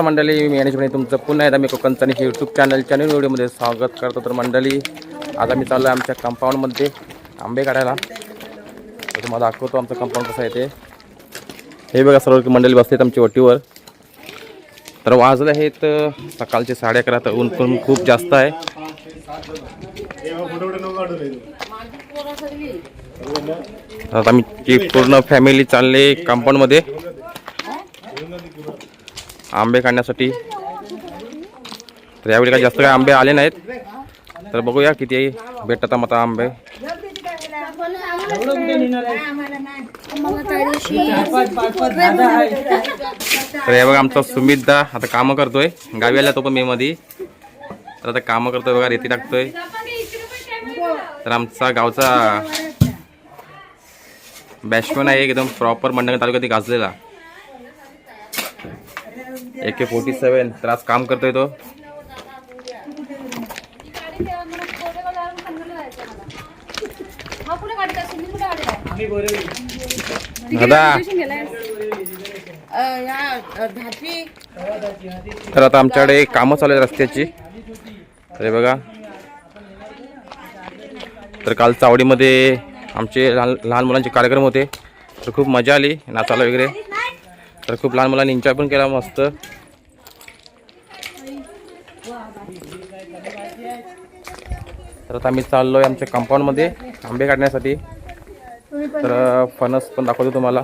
नमस्कार मंडळी मी मॅनेजमेंट तुमचं पुन्हा एकदा मी कोकणचं यूट्यूब चॅनलच्या नवीन व्हिडिओमध्ये स्वागत करतो. तर मंडळी आज आम्ही चाललो आहे आमच्या कंपाऊंडमध्ये आंबे काढायला. तर तुम्हाला दाखवतो आमचं कंपाऊंड कसं आहे ते. हे बघा सर्व मंडळी बसलेत आमच्या वटीवर. तर वाजले आहेत सकाळचे साडे अकरा तर ऊन पण खूप जास्त आहे. आता आम्ही ती पूर्ण फॅमिली चालले कंपाऊंडमध्ये आंबे काढण्यासाठी. तर यावेळी काही जास्त काही आंबे आले नाहीत. तर बघूया किती भेटतात आता आंबे. तर हे बघा आमचा सुमितदा आता कामं करतोय. गावी आला तो पण मे मध्ये तर आता कामं करतोय बघा रेती टाकतोय. तर आमचा गावचा बॅट्समॅन आहे एकदम प्रॉपर मंडळ तालुक्यात गाजलेला. ए के फोर्टी सेवन तर आज काम करतोय तो. दादा. तर आता आमच्याकडे कामं चालू आहेत रस्त्याची. तर बघा. तर काल चावडीमध्ये आमचे लहान लहान मुलांचे कार्यक्रम होते. तर खूप मजा आली नाचायला वगैरे. तर खूप लहान मुलांनी एन्जॉय पण केला मस्त. तर आता आम्ही चाललो आहे आमच्या कंपाऊंडमध्ये आंबे काढण्यासाठी. तर फणस पण दाखवतो तुम्हाला.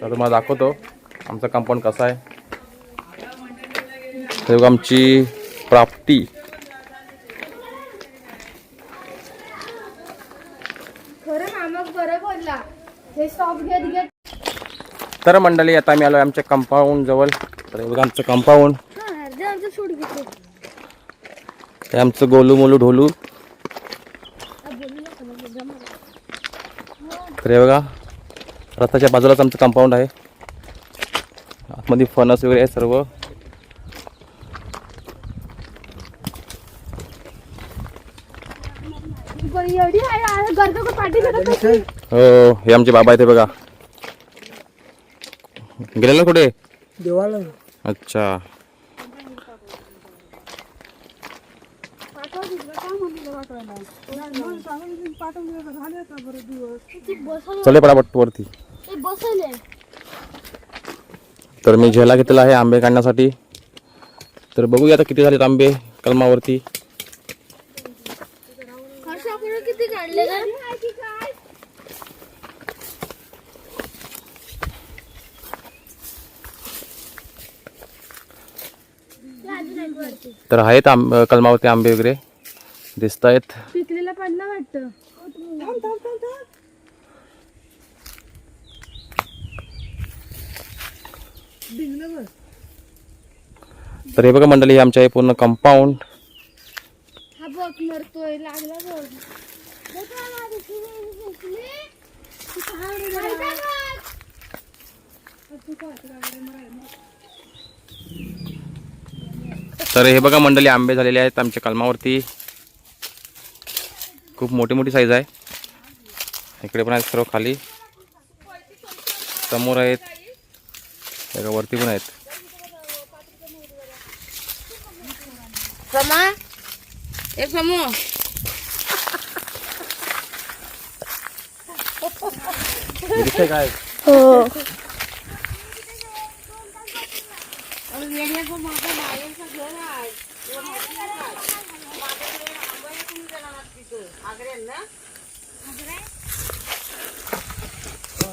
तर तुम्हाला दाखवतो आमचा कंपाऊंड कसा आहे. आमची प्राप्ती खरं मामा बरं बोलला हे स्टॉप घेत घेत तर मंडळी आता आम्ही आलो आमच्या कंपाऊंड जवळ. तर बघा आमचं कंपाऊंड आमचं गोलू मोलू ढोलू. तर हे बघा रस्त्याच्या बाजूलाच आमचं कंपाऊंड आहे. आतमध्ये फणस वगैरे आहे सर्व. हो हे आमचे बाबा आहेत बघा. गेलेला कुठे? देवाला अच्छा. चले पटापट वरती. तर मी झेला घेतलेला आहे आंबे काढण्यासाठी. तर बघूया आता किती झालेत आंबे कलमावरती हर्ष आपण किती काढले का तर आहेत आंब कलमावरती आंबे वगैरे. दिसत आहेत पिकलेला पडला वाटतं. तर हे बघा मंडळी हे आमच्या हे पूर्ण कंपाऊंड हा बघ मरतोय. लागला बघ. तर हे बघा मंडळी आंबे झालेले आहेत आमच्या कलमावरती. खूप मोठी मोठी साईज आहे. इकडे पण आहेत सर्व खाली. समोर आहेत. वरती पण आहेत. एक समूह हे काय हो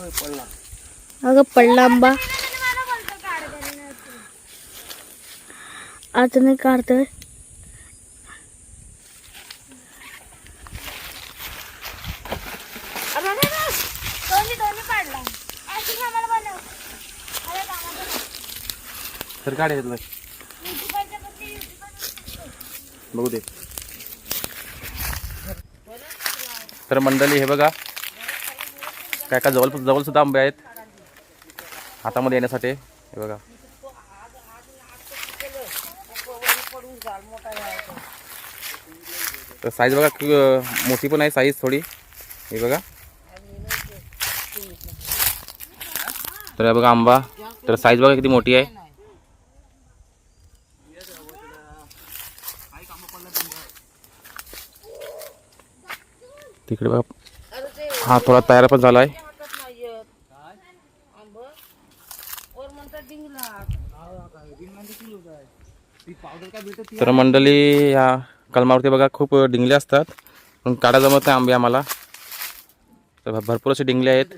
अगं पडला. आंबा. आता नाही काढतोय. तर घेतलं बघू दे. तर मंडळी हे बघा काय काय जवळ जवळ सुद्धा आंबे आहेत. हातामध्ये येण्यासाठी. हे बघा. तर साईज बघा मोठी पण आहे साईज थोडी. हे बघा. तर हे बघा आंबा. तर साईज बघा किती मोठी आहे. तिकडे बघा. हा थोडा तयार पण झाला आहे तर मंडळी ह्या कलमावरती बघा खूप डिंगले असतात. पण काढा जमत नाही आंबे आम्हाला. तर भरपूर असे डिंगले आहेत.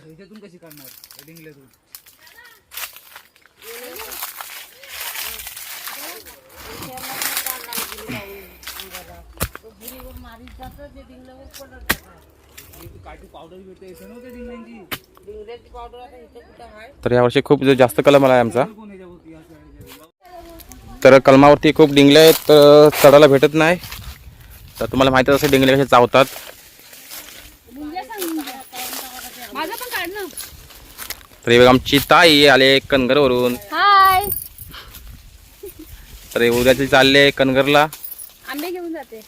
पावडर तर यावर्षी खूप जास्त कलम आला आहे आमचा. तर कलमावरती खूप डिंगले आहेत तर चढायला भेटत नाही. तर तुम्हाला माहिती असेल डिंगले कसे चावतात. तर हे आमची ताई आले कनगरवरून हाय. तर हे उद्याचे चालले कनगरला आंबे घेऊन जाते.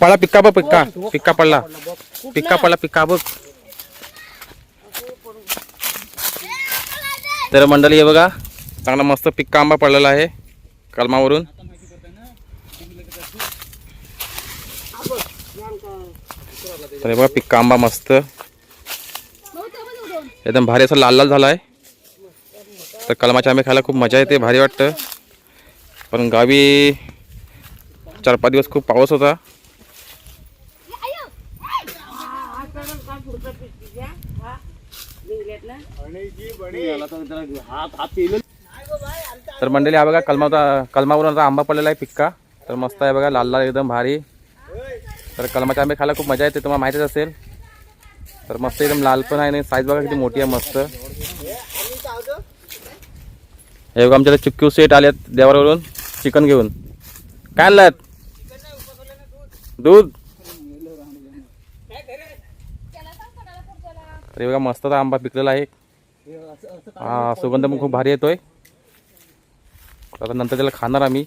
पळा पिक्का बघ पिक्का. पिक्का पडला पिक्का पडला पिक्का बघ. तर मंडळी हे बघा. चांगला मस्त पिक्का आंबा पडलेला आहे कलमावरून. तर हे बघा पिक्का आंबा मस्त. एकदम भारी असा लाल लाल झाला आहे तर कलमाचे आंबे खायला खूप मजा येते भारी वाटतं. पण गावी चार पाच दिवस खूप पाऊस होता. तर मंडळी हा बघा कलमाचा कलमावरून आता आंबा पडलेला आहे पिक्का. तर मस्त आहे बघा लाल लाल एकदम भारी. तर कलमाचे आंबे खायला खूप मजा येते तुम्हाला माहितीच असेल. तर मस्त एकदम लाल पण आहे आणि साईज बघा किती मोठी आहे मस्त. हे बघा आमच्या चिक्क्यू सेट आलेत देवावरून. चिकन घेऊन. काय आणलात? दूध. तर हे बघा मस्त आंबा पिकलेला आहे. हा सुगंध पण खूप भारी येतोय. आता नंतर त्याला खाणार आम्ही.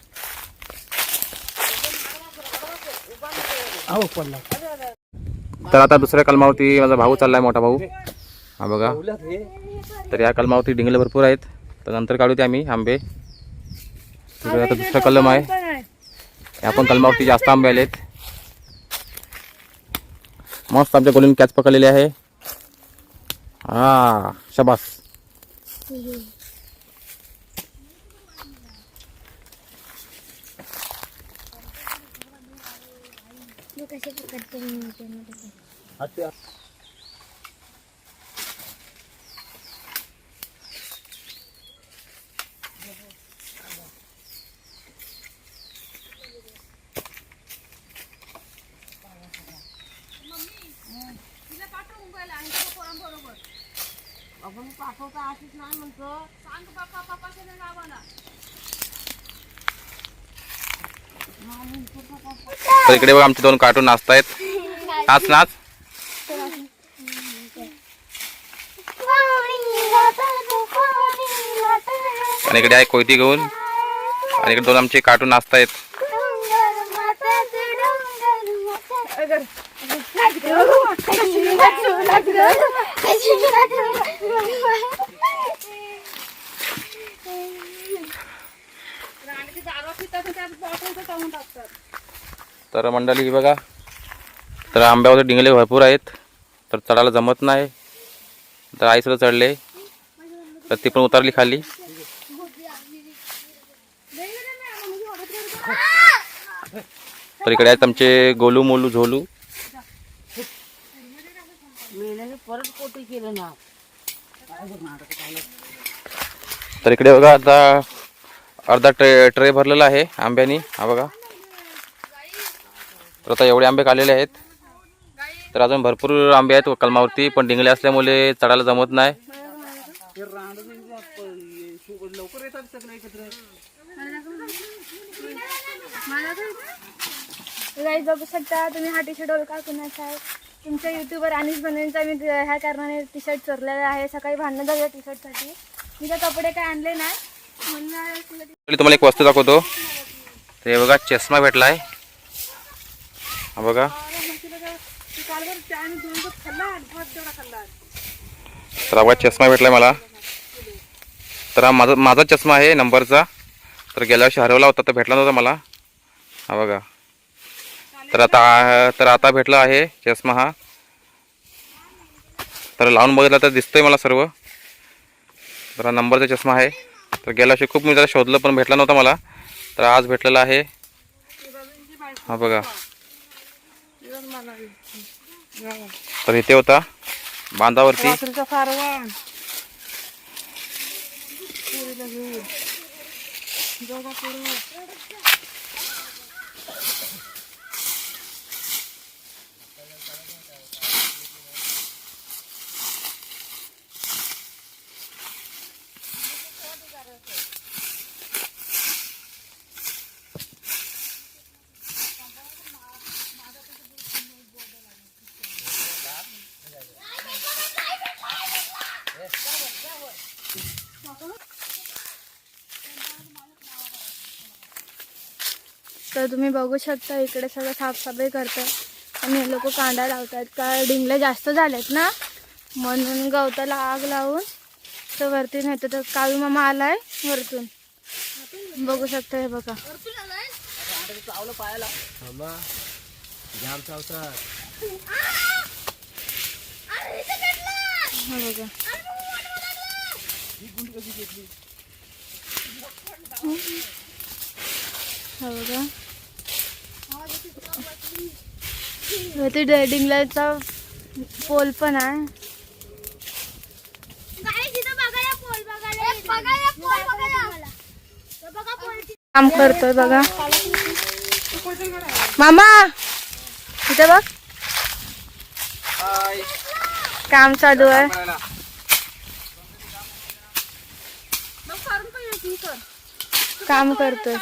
तर आता दुसऱ्या कलमावरती माझा भाऊ चाललाय मोठा भाऊ. हा बघा. तर या कलमावरती डिंगले भरपूर आहेत. तर नंतर काढू ते आम्ही आंबे. आता दुसरा कलम आहे. या पण कलमावरती जास्त आंबे आलेत. मस्त आमच्या गोलीने कॅच पकडलेली आहे. हा शबास. कसे पकडते आपण पाठवता अशीच नाही म्हणतो. सांग बाप्पा पप्पाच्या नावाला तर इकडे बघा आमचे दोन कार्टून नाचतायत. नाच नाच. आणि इकडे आहे कोयती घेऊन. आणि इकडे दोन आमचे कार्टून नाचतायत. तर मंडळी ही बघा. तर आंब्यावर डिंगले भरपूर आहेत. तर चढायला जमत नाही. तर आई सुद्धा चढले. तर ती पण उतरली खाली. तर इकडे आहेत आमचे गोलू मोलू झोलू. परत केलं ना तर इकडे बघा आता अर्धा ट्रे ट्रे भरलेला आहे आंब्यानी. हा बघा. तर आता एवढे आंबे काढलेले आहेत. तर अजून भरपूर आंबे आहेत कलमावरती पण डिंगले असल्यामुळे चढायला जमत नाही. बघू शकता तुम्ही हा टी शर्ट ओळखा कुणाचा आहे तुमच्या युट्यूबवर अनिस बनवेंचा मी ह्या कारणाने टी शर्ट चोरलेला आहे. सकाळी भांडणं झालं टी शर्टसाठी मी तर कपडे काय आणले नाही. तुम्हाला एक वस्तू दाखवतो. ते बघा चष्मा भेटलाय. आहे बघा. तर बघा चष्मा भेटलाय मला. तर हा माझा माझा चष्मा आहे नंबरचा. तर गेल्या वर्षी हरवला होता तर भेटला नव्हता मला. हा बघा. तर आता तर आता भेटला आहे चष्मा हा. तर लावून बघितला तर दिसतोय मला सर्व. तर हा नंबरचा चष्मा आहे. तर गेल्या वर्षी खूप मी त्याला शोधलं पण भेटला नव्हता मला. तर आज भेटलेला आहे. हा बघा. तर इथे होता बांधावरती. तर तुम्ही बघू शकता इकडे सगळं साफसफाई करतात आणि हे लोक कांदा लावतात का डिंगले जास्त झालेत ना? म्हणून गवताला आग लावून तर वरती नेतो. तर काळू मामा आलाय वरतून. बघू शकता हे बघा. हे बघा. हे बघा. वरती डिंगल्याचा पोल पण आहे. काम करतोय बघा. मामा इथे बघ. काम चालू आहे. काम करतोय.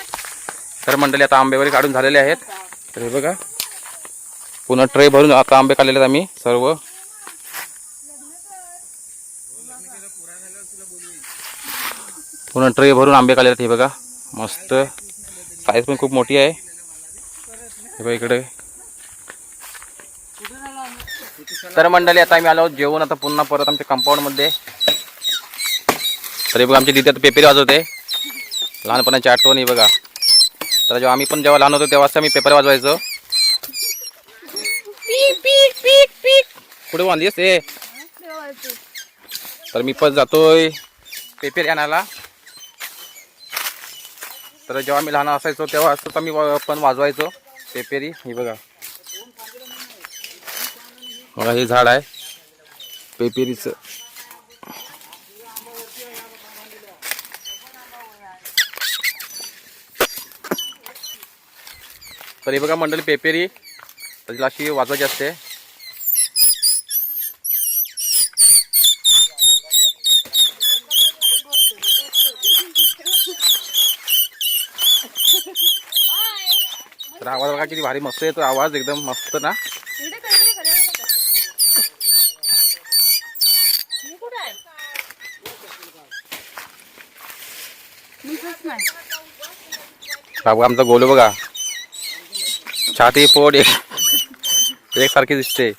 तर मंडळी आता आंबे वगैरे काढून झालेले आहेत. तर हे बघा. पुन्हा ट्रे भरून आता आंबे काढलेले आहेत आम्ही सर्व. पुन्हा ट्रे भरून आंबे काढलेले आहेत हे बघा मस्त. साईज पण खूप मोठी आहे. हे बघा इकडे. तर मंडळी आता आम्ही आलो जेवण आता पुन्हा परत आमच्या कंपाऊंडमध्ये तर हे बघा आमची तिथे आता पेपर वाजवते. लहानपणाची आठवण ही बघा. तर जेव्हा आम्ही पण जेव्हा लहान होतो तेव्हाच आम्ही पेपर वाजवायचो. पुढे कुठे असते. तर मी पण जातोय पेपर आणायला. तर जेव्हा मी लहान असायचो तेव्हा असंच आम्ही पण वाजवायचो पेपेरी. ही बघा. बघा हे झाड आहे. पेपेरीचं. तर हे बघा मंडळी पेपेरी. तर तिला अशी वाजवायची असते. आवाज बघा किती भारी मस्त येतो आवाज एकदम मस्त ना. बघा आमचा गोलू बघा. छाती पोट एक एकसारखी दिसते.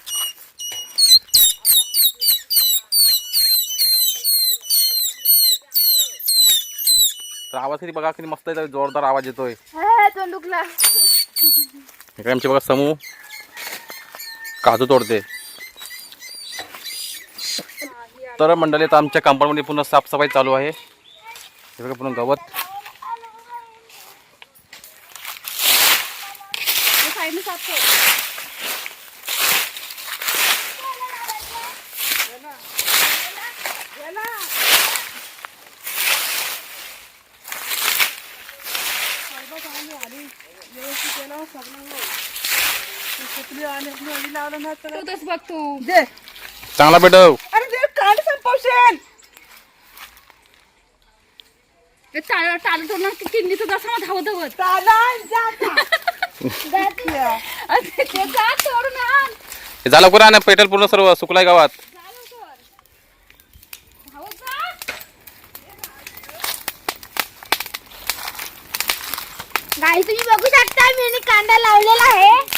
तर आवाज किती बघा किती मस्त येतोय जोरदार आवाज येतोय. दुखला. इकडे आमचे बघा समूह काजू तोडते तर मंडळी आता आमच्या कंपाऊंडमध्ये पुन्हा साफसफाई चालू आहे. हे बघा पुन्हा गवत साईडने साफ कर तूच बघ तू. चांगला पेटव अरे ते कांड संपवशील चालत होणार की किंडीचं जसं धावत धावत. अरे ते जा आण. हे झालं कुठं ना पेटल पूर्ण सर्व सुकलाय गावात. जा लवकर. धावत जा. गाई तुम्ही बघू शकता मी कांदा लावलेला आहे.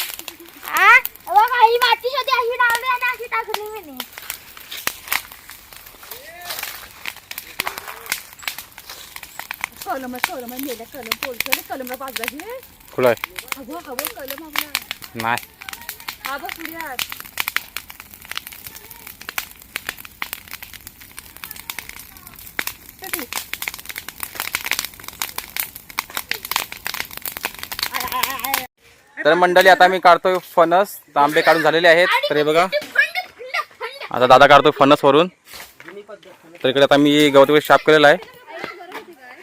ఈ మట్టి చూసి అవి రావే నాసి తగులివిని कलम कलम मेले कलम पोलचं कलम बाजाची कुठं हवं हवं कलम आपला नाही हा बघ पुढ्यात कधी तर मंडळी आता मी काढतोय फणस. तर आंबे काढून झालेले आहेत. तर हे बघा. आता दादा काढतोय फणस वरून. तर इकडे आता मी गवत वगैरे साफ केलेला आहे.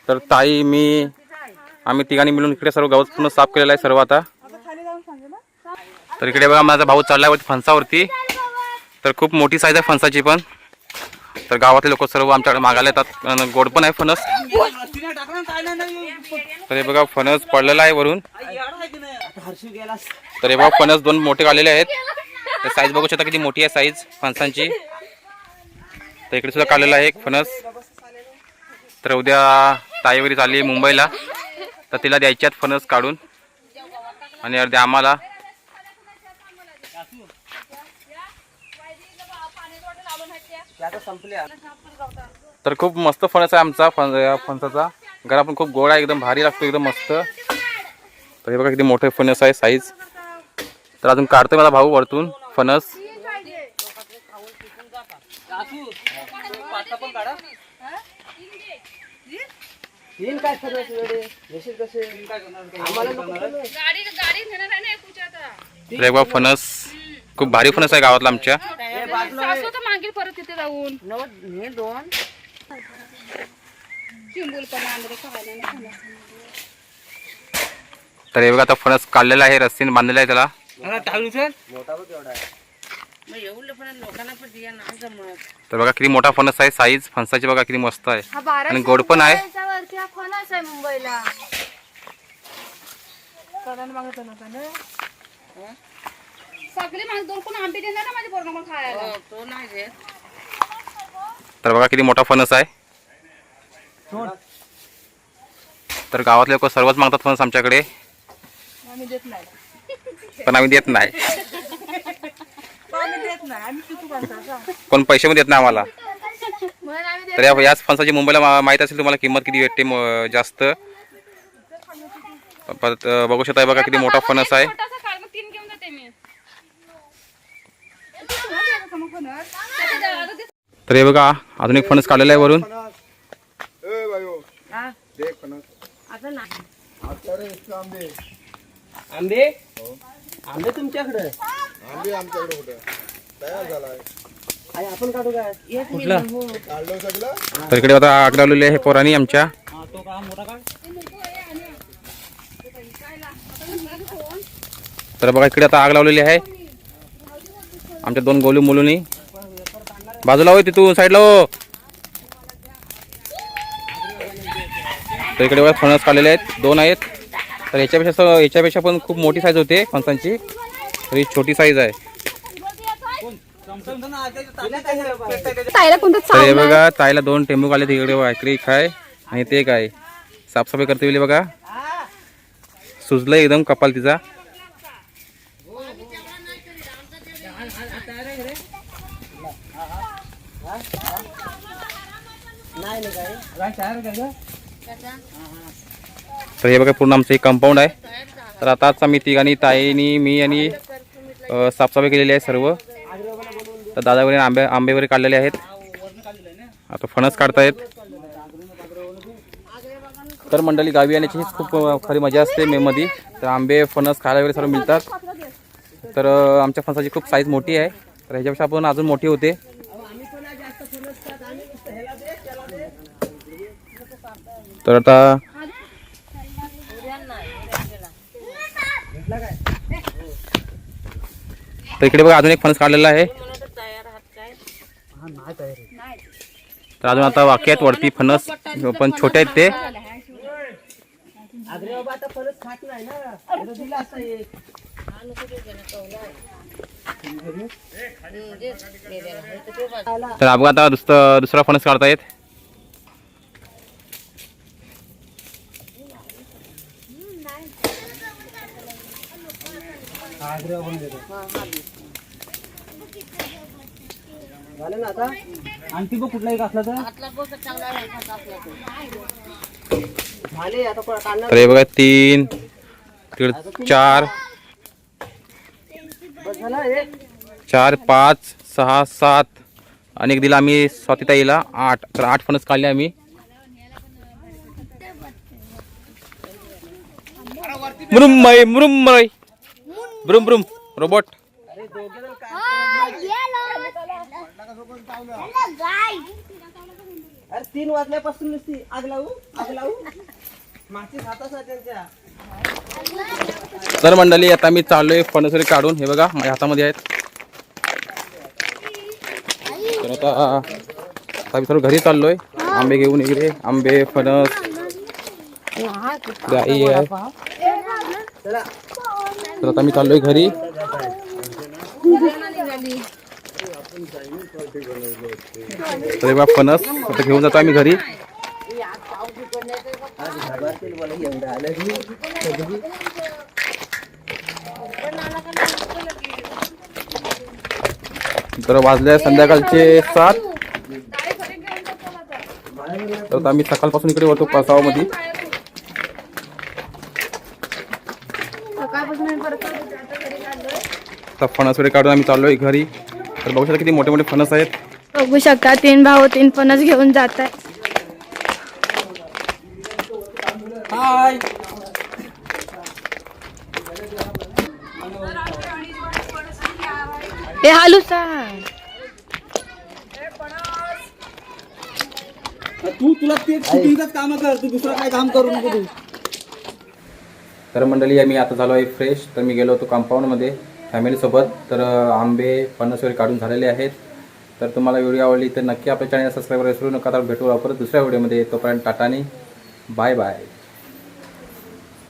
तर ताई मी आम्ही तिघांनी मिळून इकडे सर्व गवत पूर्ण साफ केलेलं आहे सर्व आता. तर इकडे बघा माझा भाऊ चाललाय वरती फणसावरती. तर खूप मोठी साईज आहे फणसाची पण. तर गावातले लोक सर्व आमच्याकडे मागायला येतात. गोड पण आहे फणस. तर हे बघा फणस पडलेला आहे वरून. तर हे बघा फणस दोन मोठे आलेले आहेत. तर साईज बघू शकता किती मोठी आहे साईज फणसांची. तर इकडे सुद्धा काढलेला आहे एक फणस. तर उद्या ताईवरी चालली आहे मुंबईला. तर तिला द्यायच्यात फणस काढून. आणि अर्ध्या आम्हाला. तर खूप मस्त फणस आहे आमचा फण या फणसाचा घरा पण खूप गोड आहे एकदम भारी लागतो एकदम मस्त. तर हे बघा किती मोठे फणस आहे साईज तर अजून काढतोय मला भाऊ वरतून फणस. फणस. खूप भारी फणस आहे गावातला आमच्या. सासू तर मागेल परत तिथे जाऊन. हे दोन. चिंबूल पण आणले खायला नाही खायला. तर हे बघा आता फणस काढलेला आहे रस्सीने बांधलेला आहे त्याला. मग एवढं पण लोकांना पण दिया नाही जमत. तर बघा किती मोठा फणस आहे साईज फणसाची बघा किती मस्त आहे. हा बारा आणि गोड पण आहे. वरती हा फणस आहे मुंबईला. सगळे माझे दोन कोण आंबे देणार ना माझ्या पोरांना खायला? हो, तो नाही देत. तर बघा किती मोठा फणस आहे. तर गावातले लोक सर्वच मागतात फणस आमच्याकडे. आम्ही देत नाही. पण आम्ही देत नाही. आम्ही देत नाही. आम्ही किती बनता कोण पैसे पण देत नाही आम्हाला. म्हणून आम्ही तर या याच फणसाची मुंबईला मा- माहीत असेल तुम्हाला किंमत किती भेटते म- जास्त. परत अं, बघू शकता हे बघा किती मोठा फणस आहे. छोटासा काढ मग तीन घेऊन जाते मी तू कोणाला द्यायचं मग फणस? त्याच्या दारात दे. तर हे बघा अजून एक फणस काढलेला आहे वरून. आता नाही आंबे? आंबे तुमच्याकडे? आंबे आमच्याकडे कुठे? तयार झालाय. आणि आपण काढू काय? काढलं सगळं? तर इकडे आता आग लावलेली आहे पोरांनी आमच्या. तो का मोठा काढ तर बघा इकडे आता आग लावलेली आहे. आमच्या दोन गोलू मुलूनी. बाजूला होय तिथून साईडला हो. तर इकडे बघा फणस काढलेले आहेत. दोन आहेत. तर याच्यापेक्षा याच्यापेक्षा पण खूप मोठी साईज होते फणसांची. तर ही छोटी साईज आहे. तर हे बघा ताईला दोन टेंबू काढले तिकडे इकडे एक आहे आणि ते एक आहे साफसफाई करते बघा. सुजलंय एकदम कपाल तिचा नाही नाही काय काय तयार काय गं? तर हे बघा पूर्ण आमचं एक कंपाऊंड आहे. तर आताच आम्ही तिघांनी ताईनी मी आणि साफसफाई केलेली आहे सर्व. तर दादा वगैरे आंबे आंबे वगैरे काढलेले आहेत. आता फणस काढतायत. तर मंडळी गावी येण्याची हीच खूप खरी मजा असते मेमध्ये तर आंबे फणस खायला वगैरे सर्व मिळतात. तर आमच्या फणसाची खूप साईज मोठी आहे. तर ह्याच्यापेक्षा आपण अजून मोठी होते. तर आता तर इकडे बघा अजून एक फणस काढलेला आहे. तर अजून आता वाक्य आहेत वरती फणस. पण छोटे आहेत ते. तर अपघात आता दुसरा दुसरा फणस काढतायत आग्रे बाबा देतो झालं ना आता? आणखी बघ कुठला एक असला तर. झाले आता हे बघा तीन तिकडे चार. चार पाच सहा सात. आणि एक दिला आम्ही स्वातीताईला आठ. तर आठ फणस काढले आम्ही. मुरुंबई मुरुंबई ब्रुम ब्रुम रोबोट. अरे तीन वाजल्यापासून नुसती आग लावू आग लावू. त्यांच्या तर मंडळी आता मी चाललोय फणस वगैरे काढून. हे बघा माझ्या हातामध्ये आहेत. तर आता आता मी घरी चाललोय. आंबे घेऊन इकडे. आंबे फणस. गाई आहे. तर आता मी चाललोय घरी. तर हे फणस. आता घेऊन जातो आम्ही घरी. तर वाजले संध्याकाळचे सात. तर आम्ही सकाळपासून इकडे होतो पासावामध्ये सकाळपासून मी परत परत आता घरी आलोय. आता फणस वगैरे काढून आम्ही चाललोय घरी. तर बघू शकता किती मोठे मोठे फणस आहेत. बघू शकता तीन भाऊ तीन फणस घेऊन जात आहे हाय. हे हालू सांग तू तुला शूटिंगच काम कर. तू दुसरं काय काम करू नको तू. तर मंडळी आम्ही आता झालो आहे फ्रेश तर मी गेलो होतो कंपाऊंडमध्ये फॅमिलीसोबत तर आंबे फणस वगैरे काढून झालेले आहेत. तर तुम्हाला व्हिडिओ आवडली तर नक्की आपल्या चॅनल सबस्क्राईब करायला विसरू नका. तर भेटू लवकरच दुसऱ्या व्हिडिओमध्ये तोपर्यंत टाटानी बाय बाय